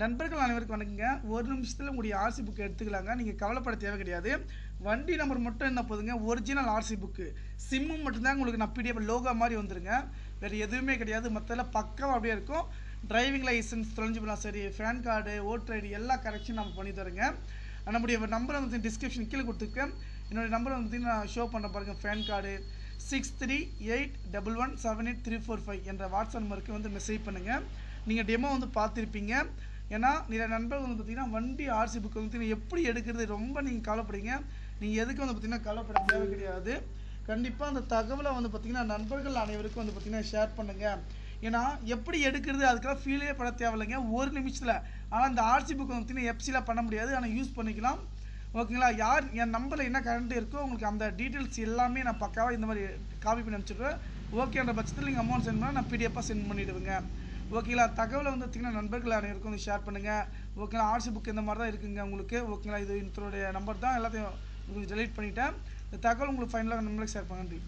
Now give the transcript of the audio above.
நண்பர்கள் அனைவருக்கும் வணக்கங்க. ஒரு நிமிஷத்தில் உங்களுடைய ஆர்சி புக் எடுத்துக்கலாங்க. நீங்கள் கவலைப்பட தேவை கிடையாது. வண்டி நம்பர் மட்டும் என்ன போதுங்க? ஒரிஜினல் ஆர்சி புக்கு சிம்மு மட்டும்தான் உங்களுக்கு நான் பிடிஎஃப் லோகோ மாதிரி வந்துருங்க. வேறு எதுவுமே கிடையாது. மற்றெல்லாம் பக்கம் அப்படியே இருக்கும். டிரைவிங் லைசன்ஸ் தொலைஞ்சு போகலாம் சரி ஃபேன் கார்டு ஓட்டர் ஐடி எல்லா கரெக்ஷன் நம்ம பண்ணி தருங்க. நம்முடைய நம்பர் வந்து டிஸ்கிரிப்ஷன் கீழே கொடுத்துருக்கேன் என்னுடைய நம்பர் வந்து நான் ஷோ பண்ண பாருங்க PAN card six three eight double one seven eight three four five என்ற வாட்ஸ்அப் நம்பருக்கு வந்து மெசேஜ் பண்ணுங்கள் நீங்கள் டெமோ வந்து பார்த்துருப்பீங்க. ஏன்னா நிறைய நண்பர்கள் வந்து பார்த்தீங்கன்னா வண்டி ஆர்சி புக் வந்து எப்படி எடுக்கிறது ரொம்ப நீங்கள் கவலைப்படுறீங்க. நீங்கள் எதுக்கு வந்து பார்த்தீங்கன்னா கவலைப்பட தேவை கிடையாது. கண்டிப்பாக அந்த தகவலை வந்து பார்த்தீங்கன்னா நண்பர்கள் அனைவருக்கும் வந்து பார்த்தீங்கன்னா ஷேர் பண்ணுங்கள் ஏன்னா எப்படி எடுக்கிறது அதுக்கெல்லாம் ஃபீலே பண்ண தேவையில்லைங்க. ஒரு நிமிஷத்தில். ஆனால் இந்த ஆர்சி புக் வந்து பார்த்தீங்கன்னா எஃப்சியில் பண்ண முடியாது. ஆனால் யூஸ் பண்ணிக்கலாம். ஓகேங்களா யார் என் நம்பரில் என்ன கரண்ட் இருக்கோ உங்களுக்கு அந்த டீட்டெயில்ஸ் எல்லாமே நான் பக்காவாக இந்த மாதிரி காப்பி பண்ணி அனுப்பிச்சிடுவேன் ஓகேன்ற பட்சத்தில் நீங்கள் அமௌண்ட் சென்ட் பண்ணால் நான் பிடிஎஃபாக சென்ட் பண்ணிவிடுவேங்க ஓகேங்களா? தகவலை வந்து பார்த்தீங்கன்னா நண்பர்கள் அனைவருக்கும் வந்து ஷேர் பண்ணுங்கள் ஓகேங்களா? ஆர்சி புக் இந்த மாதிரி தான் இருக்குங்க உங்களுக்கு. ஓகேங்களா? இது இதனுடைய நம்பர் தான். எல்லாத்தையும் உங்களுக்கு டெலீட் பண்ணிட்டேன். இந்த தகவல் உங்களுக்கு ஃபைனலாக நம்பருக்கு ஷேர் பண்ண நன்றி.